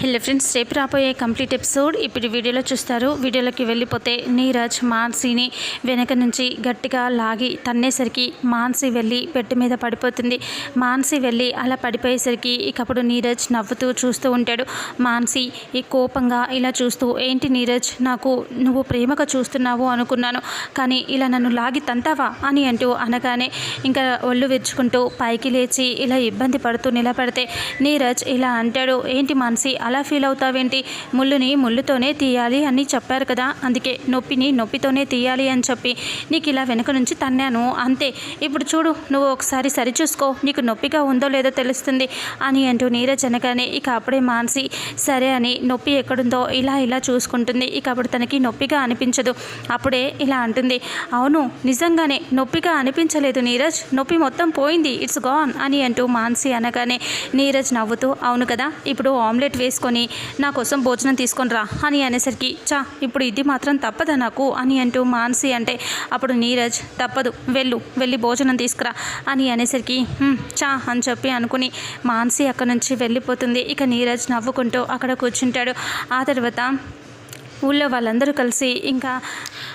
Hello friends రేపు రాబోయే complete episode ఇప్పుడు వీడియోలో చూస్తారు. వీడియోలోకి వెళ్ళిపోతే నీరజ్ మాన్సీని వెనక నుంచి గట్టిగా లాగి తన్నేసరికి మాన్సీ వెళ్ళి బెడ్ మీద పడిపోతుంది. మాన్సీ వెళ్ళి అలా పడిపోయేసరికి ఇకప్పుడు నీరజ్ నవ్వుతూ చూస్తూ ఉంటాడు. మాన్సీ ఈ కోపంగా ఇలా చూస్తూ ఏంటి నీరజ్ నాకు నువ్వు ప్రేమగా చూస్తున్నావు అనుకున్నాను కానీ ఇలా నన్ను లాగి తంతావా? అని అంటూ అనగానే ఇంకా ఒళ్ళు విరుచుకుంటూ పైకి లేచి ఇలా ఇబ్బంది పడుతూ నిలబడితే నీరజ్ ఇలా అంటాడు ఏంటి మాన్సీ అలా ఫీల్ అవుతావేంటి? ముళ్ళుని ముళ్ళుతోనే తీయాలి అని చెప్పారు కదా. అందుకే నొప్పిని నొప్పితోనే తీయాలి అని చెప్పి నీకు ఇలా వెనుక నుంచి తన్నాను. అంతే. ఇప్పుడు చూడు నువ్వు ఒకసారి సరిచూసుకో నీకు నొప్పిగా ఉందో లేదో తెలుస్తుంది అని అంటూ నీరజ్ అనగానే ఇక అప్పుడే మానసి సరే అని నొప్పి ఎక్కడుందో ఇలా ఇలా చూసుకుంటుంది. ఇక అప్పుడు తనకి నొప్పిగా అనిపించదు. అప్పుడే ఇలా అంటుంది. అవును నిజంగానే నొప్పిగా అనిపించలేదు నీరజ్. నొప్పి మొత్తం పోయింది. ఇట్స్ గాన్ అని అంటూ మాన్సి అనగానే నీరజ్ నవ్వుతూ అవును కదా ఇప్పుడు ఆమ్లెట్ వేసి తీసుకొని నా కోసం భోజనం తీసుకొని రా అని అనేసరికి చా ఇప్పుడు ఇది మాత్రం తప్పదా నాకు? అని అంటూ మాన్సి అంటే అప్పుడు నీరజ్ తప్పదు వెళ్ళు వెళ్ళి భోజనం తీసుకురా అని అనేసరికి చా అని చెప్పి అనుకుని మాన్సి అక్కడ నుంచి వెళ్ళిపోతుంది. ఇక నీరజ్ నవ్వుకుంటూ అక్కడ కూర్చుంటాడు. ఆ తర్వాత ఊళ్ళో వాళ్ళందరూ కలిసి ఇంకా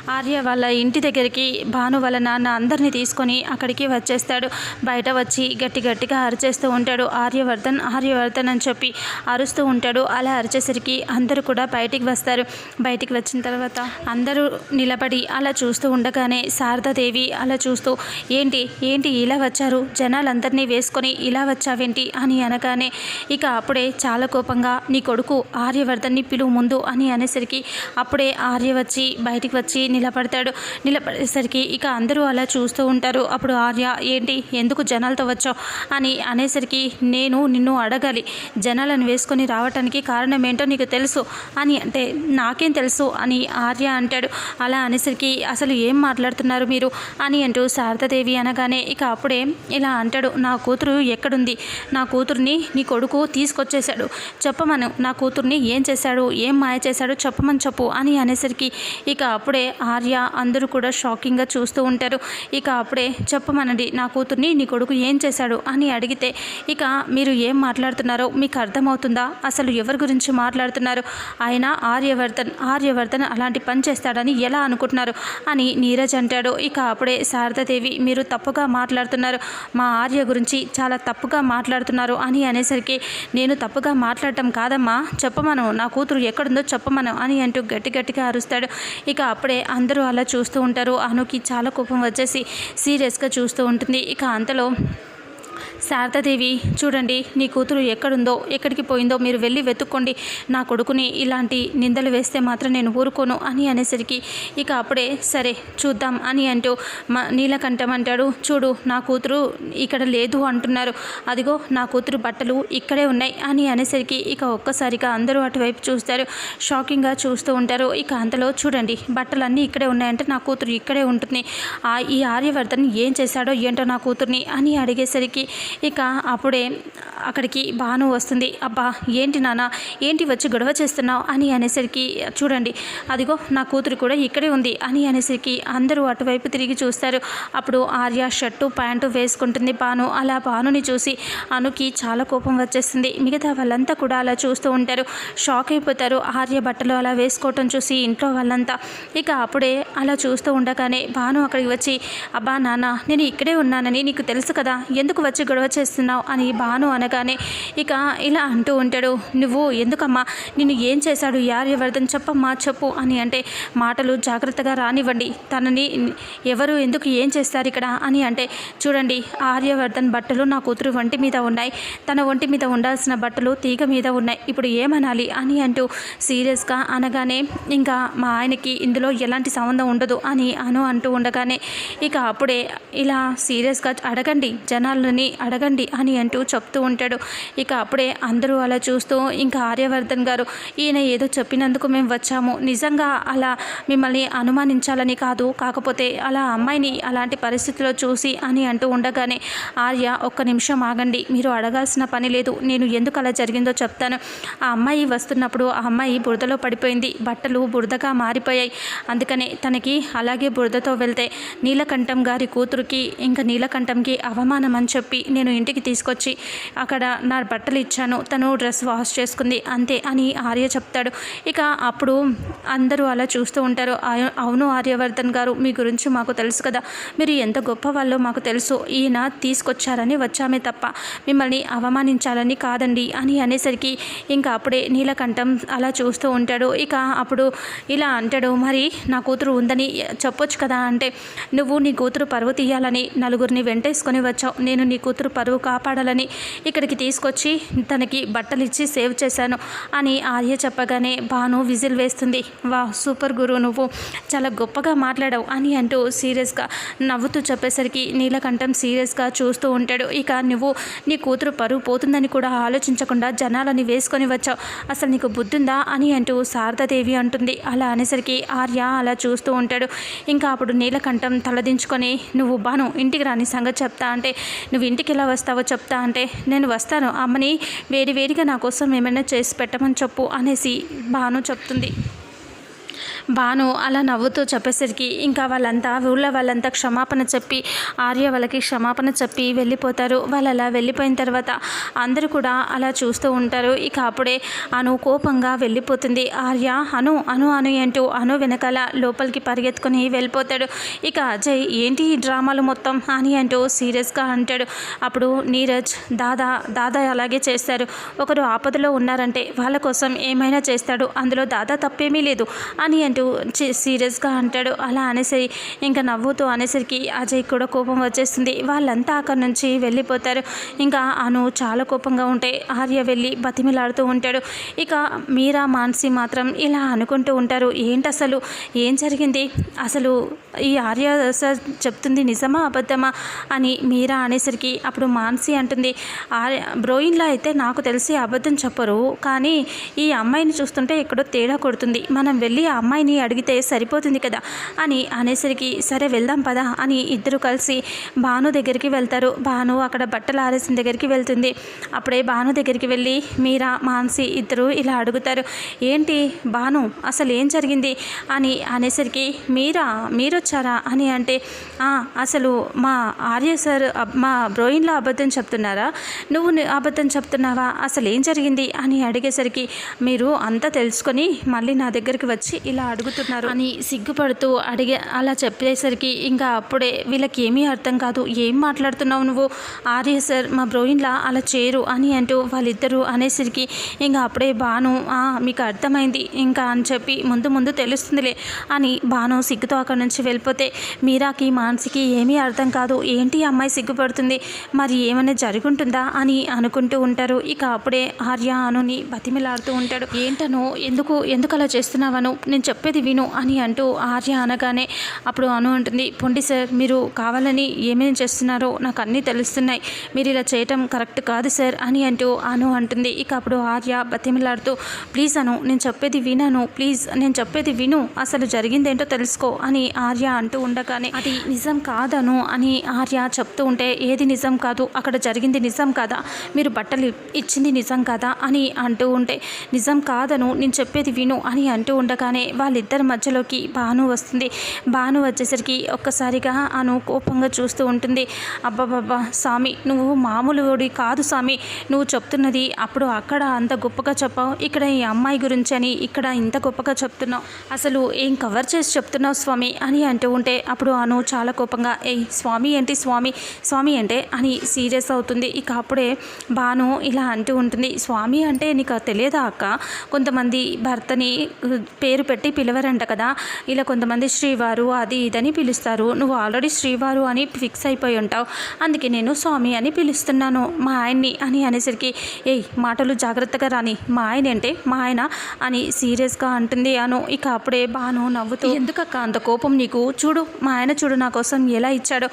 ఆర్య వాళ్ళ ఇంటి దగ్గరికి భాను వాళ్ళ నాన్న అందరినీ తీసుకొని అక్కడికి వచ్చేస్తాడు. బయట వచ్చి గట్టి గట్టిగా అరిచేస్తూ ఉంటాడు. ఆర్యవర్ధన్ ఆర్యవర్ధన్ అని చెప్పి అరుస్తూ ఉంటాడు. అలా అరిచేసరికి అందరూ కూడా బయటికి వస్తారు. బయటికి వచ్చిన తర్వాత అందరూ నిలబడి అలా చూస్తూ ఉండగానే శారదాదేవి అలా చూస్తూ ఏంటి ఏంటి ఇలా వచ్చారు? జనాలందరినీ వేసుకొని ఇలా వచ్చావేంటి? అని అనగానే ఇక అప్పుడే చాలా కోపంగా నీ కొడుకు ఆర్యవర్ధన్ని పిలువు ముందు అని అనేసరికి అప్పుడే ఆర్య వచ్చి బయటికి వచ్చి నిలబడతాడు. నిలబడేసరికి ఇక అందరూ అలా చూస్తూ ఉంటారు. అప్పుడు ఆర్య ఏంటి? ఎందుకు జనాలతో వచ్చావు? అని అనేసరికి నేను నిన్ను అడగాలి. జనాలను వేసుకొని రావటానికి కారణం ఏంటో నీకు తెలుసు అని అంటే నాకేం తెలుసు? అని ఆర్య అంటాడు. అలా అనేసరికి అసలు ఏం మాట్లాడుతున్నారు మీరు? అని అంటూ శారదాదేవి అనగానే ఇక అప్పుడే ఇలా అంటాడు. నా కూతురు ఎక్కడుంది? నా కూతుర్ని నీ కొడుకు తీసుకొచ్చేశాడు. చెప్పమను. నా కూతుర్ని ఏం చేశాడు? ఏం మాయ చేశాడు? చెప్పమని చెప్పు అని అనేసరికి ఇక అప్పుడే ఆర్య అందరూ కూడా షాకింగ్గా చూస్తూ ఉంటారు. ఇక అప్పుడే చెప్పమనండి నా కూతుర్ని నీ కొడుకు ఏం చేశాడు అని అడిగితే ఇక మీరు ఏం మాట్లాడుతున్నారో మీకు అర్థమవుతుందా? అసలు ఎవరి గురించి మాట్లాడుతున్నారు? ఆయన ఆర్యవర్ధన్ ఆర్యవర్ధన్ అలాంటి పని చేస్తాడని ఎలా అనుకుంటున్నారు? అని నీరజ్ అంటాడు. ఇక అప్పుడే శారదాదేవి మీరు తప్పుగా మాట్లాడుతున్నారు. మా ఆర్య గురించి చాలా తప్పుగా మాట్లాడుతున్నారు అని అనేసరికి నేను తప్పుగా మాట్లాడటం కాదమ్మా చెప్పమను నా కూతురు ఎక్కడుందో చెప్పమను అని అంటూ గట్టి గట్టిగా అరుస్తాడు. ఇక అప్పుడే అందరూ అలా చూస్తూ ఉంటారు. అనుకి చాలా కోపం వచ్చేసి సీరియస్గా చూస్తూ ఉంటుంది. ఇక అంతలో శారదాదేవి చూడండి నీ కూతురు ఎక్కడుందో ఎక్కడికి పోయిందో మీరు వెళ్ళి వెతుక్కోండి. నా కొడుకుని ఇలాంటి నిందలు వేస్తే మాత్రం నేను ఊరుకోను అని అనేసరికి ఇక అప్పుడే సరే చూద్దాం అని అంటూ మా నీలకంఠం అంటాడు. చూడు నా కూతురు ఇక్కడ లేదు అంటున్నారు. అదిగో నా కూతురు బట్టలు ఇక్కడే ఉన్నాయి అని అనేసరికి ఇక ఒక్కసారిగా అందరూ అటువైపు చూస్తారు. షాకింగ్గా చూస్తూ ఉంటారు. ఇక అంతలో చూడండి బట్టలన్నీ ఇక్కడే ఉన్నాయంటే నా కూతురు ఇక్కడే ఉంటుంది. ఆ ఈ ఆర్యవర్ధన్ ఏం చేశాడో ఏంటో నా కూతుర్ని అని అడిగేసరికి ఇక అప్పుడే అక్కడికి భాను వస్తుంది. అబ్బా ఏంటి నాన్న ఏంటి వచ్చి గొడవ చేస్తున్నావు? అని అనేసరికి చూడండి అదిగో నా కూతురు కూడా ఇక్కడే ఉంది. అని అనేసరికి అందరూ అటువైపు తిరిగి చూస్తారు. అప్పుడు ఆర్య షర్టు ప్యాంటు వేసుకుంటుంది భాను. అలా భానుని చూసి అనుకి చాలా కోపం వచ్చేస్తుంది. మిగతా వాళ్ళంతా కూడా అలా చూస్తూ ఉంటారు. షాక్ అయిపోతారు. ఆర్య బట్టలు అలా వేసుకోవటం చూసి ఇంట్లో వాళ్ళంతా ఇక అప్పుడే అలా చూస్తూ ఉండగానే భాను అక్కడికి వచ్చి అబ్బా నాన్న నేను ఇక్కడే ఉన్నానని నీకు తెలుసు కదా. ఎందుకు వచ్చి గొడవ చేస్తున్నావు? అని భాను అనగానే ఇక ఇలా అంటూ ఉంటాడు నువ్వు ఎందుకమ్మా? నిన్ను ఏం చేశాడు? యార్యవర్ధన్ చెప్పమ్మా చెప్పు అని అంటే మాటలు జాగ్రత్తగా రానివ్వండి. తనని ఎవరు ఎందుకు ఏం చేస్తారు ఇక్కడ అని అంటే చూడండి ఆర్యవర్ధన్ బట్టలు నా కూతురు ఒంటి మీద ఉన్నాయి. తన ఒంటి మీద ఉండాల్సిన బట్టలు తీగ మీద ఉన్నాయి. ఇప్పుడు ఏమనాలి? అని అంటూ సీరియస్గా అనగానే ఇంకా మా ఆయనకి ఇందులో ఎలాంటి సంబంధం ఉండదు అని అను అంటూ ఉండగానే ఇక అప్పుడే ఇలా సీరియస్గా అడగండి జనాలని అడగండి అని అంటూ చెప్తూ ఉంటాడు ఇక అప్పుడే అందరూ అలా చూస్తూ ఇంకా ఆర్యవర్ధన్ గారు ఈయన ఏదో చెప్పినందుకు మేము వచ్చాము. నిజంగా అలా మిమ్మల్ని అనుమానించాలని కాదు. కాకపోతే అలా అమ్మాయిని అలాంటి పరిస్థితిలో చూసి అని అంటూ ఉండగానే ఆర్య ఒక్క నిమిషం ఆగండి. మీరు అడగాల్సిన పని లేదు. నేను ఎందుకు అలా జరిగిందో చెప్తాను. ఆ అమ్మాయి వస్తున్నప్పుడు ఆ అమ్మాయి బురదలో పడిపోయింది. బట్టలు బురదగా మారిపోయాయి. అందుకనే తనకి అలాగే బురదతో వెళ్తే నీలకంఠం గారి కూతురుకి ఇంకా నీలకంఠంకి అవమానం అని చెప్పి నేను ఇంటికి తీసుకొచ్చి అక్కడ నా బట్టలు ఇచ్చాను. తను డ్రెస్ వాష్ చేసుకుంది. అంతే అని ఆర్య చెప్తాడు. ఇక అప్పుడు అందరూ అలా చూస్తూ ఉంటారు. అవును ఆర్యవర్ధన్ గారు మీ గురించి మాకు తెలుసు కదా. మీరు ఎంత గొప్ప వాళ్ళో మాకు తెలుసు. ఈయన తీసుకొచ్చారని వచ్చామే తప్ప మిమ్మల్ని అవమానించాలని కాదండి అని అనేసరికి ఇంకా అప్పుడే నీలకంఠం అలా చూస్తూ ఉంటాడు. ఇక అప్పుడు ఇలా అంటాడు మరి నా కూతురు ఉందని చెప్పొచ్చు కదా అంటే నువ్వు నీ కూతురు పరువు తీయాలని నలుగురిని వెంటేసుకొని వచ్చావు. నేను నీ కూతురు పరువు కాపాడాలని ఇక్కడికి తీసుకొచ్చి తనకి బట్టలు ఇచ్చి సేవ్ చేశాను అని ఆర్య చెప్పగానే భాను విజిల్ వేస్తుంది. వా సూపర్ గురు నువ్వు. చాలా గొప్పగా మాట్లాడావు అని అంటూ సీరియస్గా నవ్వుతూ చెప్పేసరికి నీలకంఠం సీరియస్గా చూస్తూ ఉంటాడు. ఇక నువ్వు నీ కూతురు పరువు పోతుందని కూడా ఆలోచించకుండా జనాలని వేసుకొని వచ్చావు. అసలు నీకు బుద్ధుందా? అని అంటూ శారదాదేవి అంటుంది. అలా అనేసరికి ఆర్య అలా చూస్తూ ఉంటాడు. ఇంకా అప్పుడు నీలకంఠం తలదించుకొని నువ్వు బాను ఇంటికి రాని సంగతి చెప్తా అంటే నువ్వు ఇంటికి ఎలా వస్తావో చెప్తా అంటే నేను వస్తాను. అమ్మని వేడి వేడిగా నా కోసం ఏమైనా చేసి పెట్టమని చెప్పు అనేసి భాను చెప్తుంది. భాను అలా నవ్వుతూ చెప్పేసరికి ఇంకా వాళ్ళంతా ఊళ్ళో వాళ్ళంతా క్షమాపణ చెప్పి ఆర్య వాళ్ళకి క్షమాపణ చెప్పి వెళ్ళిపోతారు. వాళ్ళు అలా వెళ్ళిపోయిన తర్వాత అందరూ కూడా అలా చూస్తూ ఉంటారు. ఇక అప్పుడే అను కోపంగా వెళ్ళిపోతుంది. ఆర్య అను అను అను అంటూ అను వెనకాల లోపలికి పరిగెత్తుకొని వెళ్ళిపోతాడు. ఇక అజయ్ ఏంటి ఈ డ్రామాలు మొత్తం? అని అంటూ సీరియస్గా అంటాడు. అప్పుడు నీరజ్ దాదా దాదా అలాగే చేస్తారు. ఒకరు ఆపదలో ఉన్నారంటే వాళ్ళ కోసం ఏమైనా చేస్తాడు. అందులో దాదా తప్పేమీ లేదు అని అంటూ సీరియస్గా అంటాడు. అలా అనేసరి ఇంకా నవ్వుతూ అనేసరికి అజయ్ కూడా కోపం వచ్చేస్తుంది. వాళ్ళంతా అక్కడి నుంచి వెళ్ళిపోతారు. ఇంకా అను చాలా కోపంగా ఉంటే ఆర్య వెళ్ళి బతిమిలాడుతూ ఉంటాడు. ఇక మీరా మాన్సి మాత్రం ఇలా అనుకుంటూ ఉంటారు. ఏంటి అసలు ఏం జరిగింది? అసలు ఈ ఆర్య సార్ చెప్తుంది నిజమా అబద్ధమా అని మీరా అనేసరికి అప్పుడు మాన్సి అంటుంది. ఆర్య బ్రోయిన్లో అయితే నాకు తెలిసి అబద్ధం చెప్పరు. కానీ ఈ అమ్మాయిని చూస్తుంటే ఎక్కడో తేడా కొడుతుంది. మనం వెళ్ళి ఆ అమ్మాయిని అడిగితే సరిపోతుంది కదా అని అనేసరికి సరే వెళ్దాం పదా అని ఇద్దరు కలిసి భాను దగ్గరికి వెళ్తారు. భాను అక్కడ బట్టలు ఆరేసిన దగ్గరికి వెళ్తుంది. అప్పుడే భాను దగ్గరికి వెళ్ళి మీరా మాన్సి ఇద్దరు ఇలా అడుగుతారు. ఏంటి భాను అసలు ఏం జరిగింది? అని అనేసరికి మీరా మీరొచ్చారా? అని అంటే అసలు మా ఆర్య సార్ మా బ్రోయిన్లో అబద్ధం చెప్తున్నారా? నువ్వు అబద్ధం చెప్తున్నావా? అసలు ఏం జరిగింది? అని అడిగేసరికి మీరు అంతా తెలుసుకొని మళ్ళీ నా దగ్గరికి వచ్చి ఇలా అడుగుతున్నారు. అని సిగ్గుపడుతూ అడిగే అలా చెప్పేసరికి ఇంకా అప్పుడే వీళ్ళకి ఏమీ అర్థం కాదు. ఏం మాట్లాడుతున్నావు నువ్వు? ఆర్య సార్ మా బ్రోయిన్లా అలా చేయరు అని అంటూ వాళ్ళిద్దరూ అనేసరికి ఇంకా అప్పుడే బాను "ఆ, మీకు అర్థమైంది. ఇంకా అని చెప్పి ముందు ముందు తెలుస్తుందిలే అని బాను సిగ్గుతో అక్కడి నుంచి వెళ్ళిపోతే మీరాకి మానసికి ఏమీ అర్థం కాదు. ఏంటి ఈ అమ్మాయి సిగ్గుపడుతుంది? మరి ఏమైనా జరుగుంటుందా? అని అనుకుంటూ ఉంటారు. ఇక అప్పుడే ఆర్య అనుని బతిమిలాడుతూ ఉంటాడు. ఏంటను? ఎందుకు? ఎందుకు అలా చేస్తున్నావను? నేను చెప్పేది విను అని అంటూ ఆర్య అనగానే అప్పుడు అను అంటుంది పొండి సార్ మీరు కావాలని ఏమేమి చేస్తున్నారో నాకు అన్నీ తెలుస్తున్నాయి. మీరు ఇలా చేయటం కరెక్ట్ కాదు సార్ అని అంటూ అను అంటుంది. ఇక అప్పుడు ఆర్య బతిమిలాడుతూ ప్లీజ్ అను నేను చెప్పేది వినను. ప్లీజ్ నేను చెప్పేది విను. అసలు జరిగిందేంటో తెలుసుకో అని ఆర్య అంటూ ఉండగానే అది నిజం కాదను అని ఆర్య చెప్తూ ఉంటే ఏది నిజం కాదు? అక్కడ జరిగింది నిజం కాదా? మీరు బట్టలు ఇచ్చింది నిజం కాదా? అని అంటూ ఉంటే నిజం కాదను నేను చెప్పేది విను అని అంటూ ఉండగానే వాళ్ళిద్దరి మధ్యలోకి భాను వస్తుంది. భాను వచ్చేసరికి ఒక్కసారిగా అను కోపంగా చూస్తూ ఉంటుంది. అబ్బాబాబా స్వామి నువ్వు మామూలు వాడి కాదు స్వామి నువ్వు చెప్తున్నది అప్పుడు అక్కడ అంత గొప్పగా చెప్పావు. ఇక్కడ ఈ అమ్మాయి గురించి అని ఇక్కడ ఇంత గొప్పగా చెప్తున్నావు. అసలు ఏం కవర్ చేసి చెప్తున్నావు స్వామి అని అంటూ ఉంటే అప్పుడు అను చాలా కోపంగా ఏయ్ స్వామి ఏంటి స్వామి? స్వామి అంటే అని సీరియస్ అవుతుంది. ఇక అప్పుడే భాను ఇలా అంటూ ఉంటుంది. స్వామి అంటే నీకు తెలియదా అక్క? కొంతమంది భర్తని పేరు పెట్టి పిలవరంట కదా. ఇలా కొంతమంది శ్రీవారు అది ఇదని పిలుస్తారు. నువ్వు ఆల్రెడీ శ్రీవారు అని ఫిక్స్ అయిపోయి ఉంటావు. అందుకే నేను స్వామి అని పిలుస్తున్నాను. మా ఆయన్ని అని అనేసరికి ఏయ్ మాటలు జాగ్రత్తగా రాని మా ఆయన అంటే మా ఆయన అని సీరియస్గా అంటుంది అను. ఇక అప్పుడే బాను నవ్వుతూ ఎందుకక్క అంత కోపం నీకు? చూడు మా ఆయన చూడు నా కోసం ఎలా ఇచ్చాడో.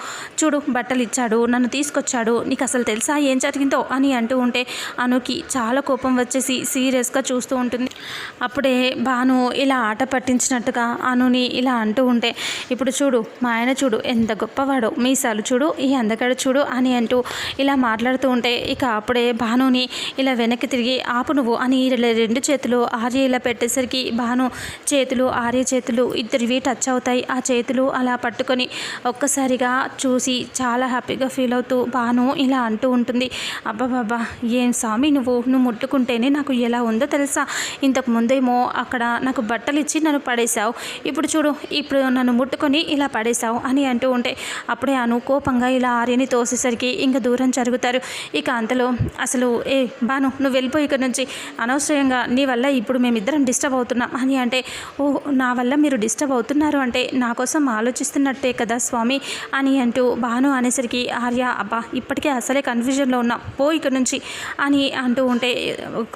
చూడు బట్టలు ఇచ్చాడు నన్ను తీసుకొచ్చాడు. నీకు అసలు తెలుసా ఏం జరిగిందో? అని అంటూ ఉంటే అనుకి చాలా కోపం వచ్చేసి సీరియస్గా చూస్తూ ఉంటుంది. అప్పుడే బాను ఇలా ఆట పట్టించినట్టుగా అనుని ఇలా అంటూ ఉంటే ఇప్పుడు చూడు మా ఆయన చూడు ఎంత గొప్పవాడో మీసాలు చూడు ఈ అందగాడు చూడు అని అంటూ ఇలా మాట్లాడుతూ ఉంటే ఇక అప్పుడే భానుని ఇలా వెనక్కి తిరిగి ఆపు నువ్వు అని ఇలా రెండు చేతులు ఆర్య ఇలా పెట్టేసరికి భాను చేతులు ఆర్య చేతులు ఇద్దరివి టచ్ అవుతాయి. ఆ చేతులు అలా పట్టుకొని ఒక్కసారిగా చూసి చాలా హ్యాపీగా ఫీల్ అవుతూ భాను ఇలా అంటూ ఉంటుంది అబ్బాబాబా ఏం స్వామి నువ్వు? నువ్వు ముట్టుకుంటేనే నాకు ఎలా ఉందో తెలుసా? ఇంతకు ముందేమో అక్కడ నాకు బట్టలు ఇచ్చి నన్ను పడేశావు. ఇప్పుడు చూడు ఇప్పుడు నన్ను ముట్టుకొని ఇలా పడేశావు అని అంటూ ఉంటే అప్పుడే అను కోపంగా ఇలా ఆర్యని తోసేసరికి ఇంకా దూరం జరుగుతారు. ఇక అంతలో అసలు ఏ బాను నువ్వు వెళ్ళిపోయి ఇక్కడ నుంచి. అనవసరంగా నీ వల్ల ఇప్పుడు మేమిద్దరం డిస్టర్బ్ అవుతున్నాం. అని అంటే ఓ నా వల్ల మీరు డిస్టర్బ్ అవుతున్నారు అంటే నా కోసం ఆలోచిస్తున్నట్టే కదా స్వామి. అని అంటూ బాను అనేసరికి ఆర్య అబ్బా ఇప్పటికే అసలే కన్ఫ్యూజన్లో ఉన్నా. పో ఇక్కడ నుంచి. అని అంటూ ఉంటే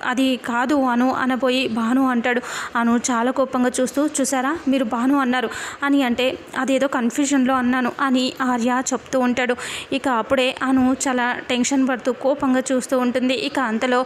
అది కాదు అను అనబోయి భాను అంటాడు. అను చాలా కోపంగా చూస్తూ చూసారా మీరు భాను అన్నారు. అని అంటే అదేదో కన్ఫ్యూజన్లో అన్నాను అని ఆర్య చెప్తూ ఉంటాడు. ఇక అప్పుడే అను చాలా టెన్షన్ పడుతూ కోపంగా చూస్తూ ఉంటుంది. ఇక అంతలో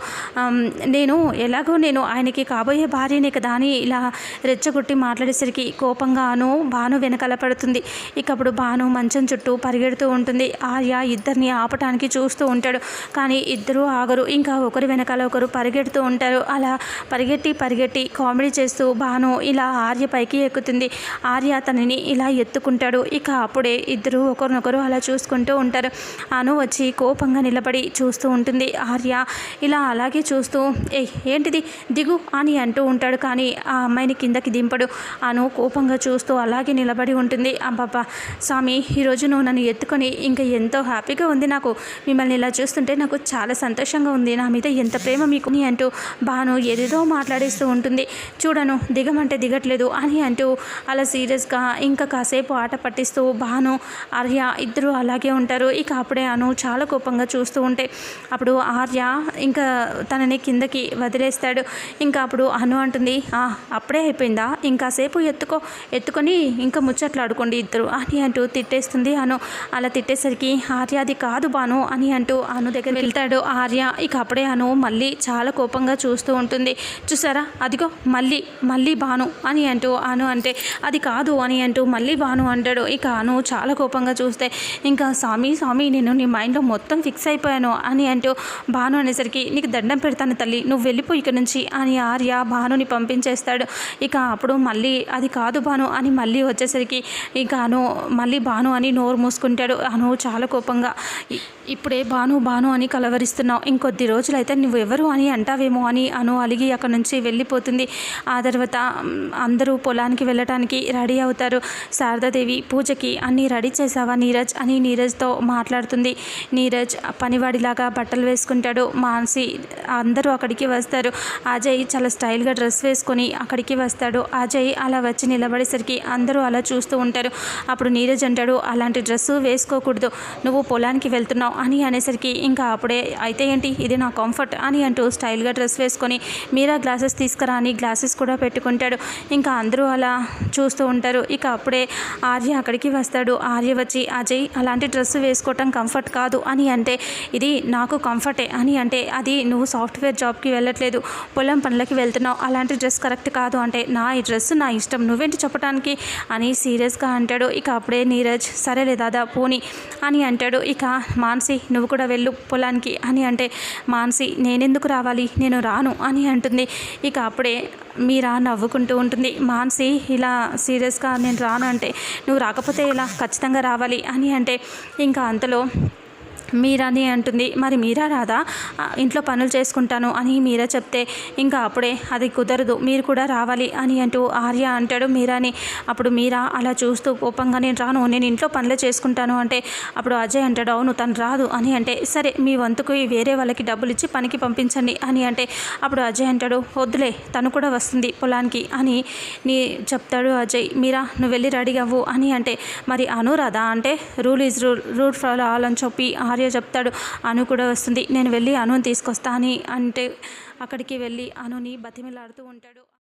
నేను ఎలాగో నేను ఆయనకి కాబోయే భార్యనే కదా అని ఇలా రెచ్చగొట్టి మాట్లాడేసరికి కోపంగా అను భాను వెనకాల పడుతుంది. ఇక అప్పుడు భాను మంచం చుట్టూ పరిగెడుతూ ఉంటుంది. ఆర్య ఇద్దరిని ఆపటానికి చూస్తూ ఉంటాడు. కానీ ఇద్దరు ఆగరు. ఇంకా ఒకరి వెనకాల ఒకరు పరిగెడుతూ ఉంటారు. అలా పరిగెట్టి పరిగెట్టి కామెడీ చేస్తూ భాను ఇలా ఆర్య పైకి ఎక్కుతుంది. ఆర్య తనని ఇలా ఎత్తుకుంటాడు. ఇక అప్పుడే ఇద్దరు ఒకరినొకరు అలా చూసుకుంటూ ఉంటారు. అను వచ్చి కోపంగా నిలబడి చూస్తూ ఉంటుంది. ఆర్య ఇలా అలాగే చూస్తూ ఏ ఏంటిది? దిగు అని అంటూ ఉంటాడు. కానీ ఆ అమ్మాయిని కిందకి దింపడు. అను కోపంగా చూస్తూ అలాగే నిలబడి ఉంటుంది. అబ్బాబ్బా స్వామి ఈరోజు నువ్వు నన్ను ఎత్తుకొని ఇంకా ఎంతో హ్యాపీగా ఉంది నాకు. మిమ్మల్ని ఇలా చూస్తుంటే నాకు చాలా సంతోషంగా ఉంది. నా మీద ఎంత ప్రేమ మీకు అంటూ బాను ఏదేదో మాట్లాడేస్తూ ఉంటుంది. చూడను దిగమంటే దిగట్లేదు అని అంటూ అలా సీరియస్గా ఇంకా కాసేపు ఆట పట్టిస్తూ భాను ఆర్య ఇద్దరు అలాగే ఉంటారు. ఇక అప్పుడే అను చాలా కోపంగా చూస్తూ ఉంటే అప్పుడు ఆర్య ఇంకా తనని కిందకి వదిలేస్తాడు. ఇంకా అప్పుడు అను అంటుంది "ఆ, అప్పుడే అయిపోయిందా? ఇంకాసేపు ఎత్తుకో ఎత్తుకొని ఇంకా ముచ్చట్లు ఆడుకోండి ఇద్దరు అని అంటూ తిట్టేస్తుంది అను. అలా తిట్టేసరికి ఆర్య అది కాదు బాను అని అంటూ అను దగ్గర వెళ్తాడు. ఆర్య ఇక అప్పుడే అను మళ్ళీ చాలా కోపంగా చూస్తూ ఉంటుంది. చూసారా? అదిగో మళ్ళీ మళ్ళీ బాను అని అంటూ అను అంటే అది కాదు అని అంటూ మళ్ళీ బాను అంటాడు. ఇక అను చాలా కోపంగా చూస్తే ఇంకా స్వామి స్వామి నేను నీ మైండ్లో మొత్తం ఫిక్స్ అయిపోయాను అని అంటూ భాను అనేసరికి నీకు దండం పెడతాను తల్లి నువ్వు వెళ్ళిపో ఇక్కడ నుంచి అని ఆర్య భానుని పంపించేస్తాడు. ఇక అప్పుడు మళ్ళీ అది కాదు భాను అని మళ్ళీ వచ్చేసరికి ఇక అను మళ్ళీ భాను అని నోరు మూసుకుంటాడు. అను చాలా కోపంగా ఇప్పుడే భాను భాను అని కలవరిస్తున్నావు. ఇంకొద్ది రోజులైతే నువ్వు ఎవరు అని అంటావేమో అని అను అలిగి అక్కడ నుంచి వెళ్ళిపోతుంది. ఆ తర్వాత అందరూ పొలానికి వెళ్ళటానికి రెడీ అవుతారు. శారదాదేవి పూజకి అన్నీ రెడీ చేసావా నీరజ్? అని నీరజ్తో మాట్లాడుతుంది. నీరజ్ పనివాడిలాగా బట్టలు వేసుకుంటాడు. మానసి అందరూ అక్కడికి వస్తారు. అజయ్ చాలా స్టైల్గా డ్రెస్ వేసుకొని అక్కడికి వస్తాడు. అజయ్ అలా వచ్చి నిలబడేసరికి అందరూ అలా చూస్తూ ఉంటారు. అప్పుడు నీరజ్ అంటాడు అలాంటి డ్రెస్సు వేసుకోకూడదు. నువ్వు పొలానికి వెళ్తున్నావు. అని అనేసరికి ఇంకా అప్పుడే అయితే ఏంటి? ఇది నా కంఫర్ట్ అని అంటూ స్టైల్గా డ్రెస్ వేసుకొని మీరా గ్లాసెస్ తీసుకురా అని గ్లాసెస్ కూడా పెట్టుకుంటాడు. ఇంకా అందరూ అలా చూస్తూ ఉంటారు. ఇక అప్పుడే ఆర్య అక్కడికి వస్తాడు. ఆర్య వచ్చి అజయ్ అలాంటి డ్రెస్ వేసుకోవటం కంఫర్ట్ కాదు అని అంటే ఇది నాకు కంఫర్టే అని అంటే అది నువ్వు సాఫ్ట్వేర్ జాబ్కి వెళ్ళట్లేదు. పొలం పనులకి వెళ్తున్నావు. అలాంటి డ్రెస్ కరెక్ట్ కాదు అంటే నా ఈ డ్రెస్ నా ఇష్టం. నువ్వేంటి చెప్పడానికి అని సీరియస్గా అంటాడు. ఇక అప్పుడే నీరజ్ సరేలే దాదా పోని అని అంటాడు. ఇక మాన్సి నువ్వు కూడా వెళ్ళు పొలానికి అని అంటే మాన్సి నేనెందుకు రావాలి? నేను రాను అని అంటుంది. ఇక అప్పుడే మీరా నవ్వుకుంటూ ఉంటుంది. మాన్సి ఇలా సీరియస్గా నేను రాను అంటే నువ్వు రాకపోతే ఇలా ఖచ్చితంగా రావాలి అని అంటే ఇంకా అంతలో మీరాని అంటుంది. మరి మీరా రాదా? ఇంట్లో పనులు చేసుకుంటాను అని మీరా చెప్తే ఇంకా అప్పుడే అది కుదరదు. మీరు కూడా రావాలి అని అంటూ ఆర్య అంటాడు మీరాని. అప్పుడు మీరా అలా చూస్తూ కోపంగా నేను రాను. నేను ఇంట్లో పనులు చేసుకుంటాను అంటే అప్పుడు అజయ్ అంటాడు అవును తను రాదు అని అంటే సరే మీ వంతుకు వేరే వాళ్ళకి డబ్బులు ఇచ్చి పనికి పంపించండి అని అంటే అప్పుడు అజయ్ అంటాడు వద్దులే తను కూడా వస్తుంది పొలానికి అని నీ చెప్తాడు అజయ్. మీరా నువ్వు వెళ్ళి రెడీ అవ్వు అని అంటే మరి అనురాధా అంటే rule is rule rule follow అని చెప్పి ఆర్య చెప్తాడు అను కూడా వస్తుంది. నేను వెళ్ళి అనుని తీసుకొస్తా అని అంటే అక్కడికి వెళ్ళి అనుని బతిమిలాడుతూ ఉంటాడు.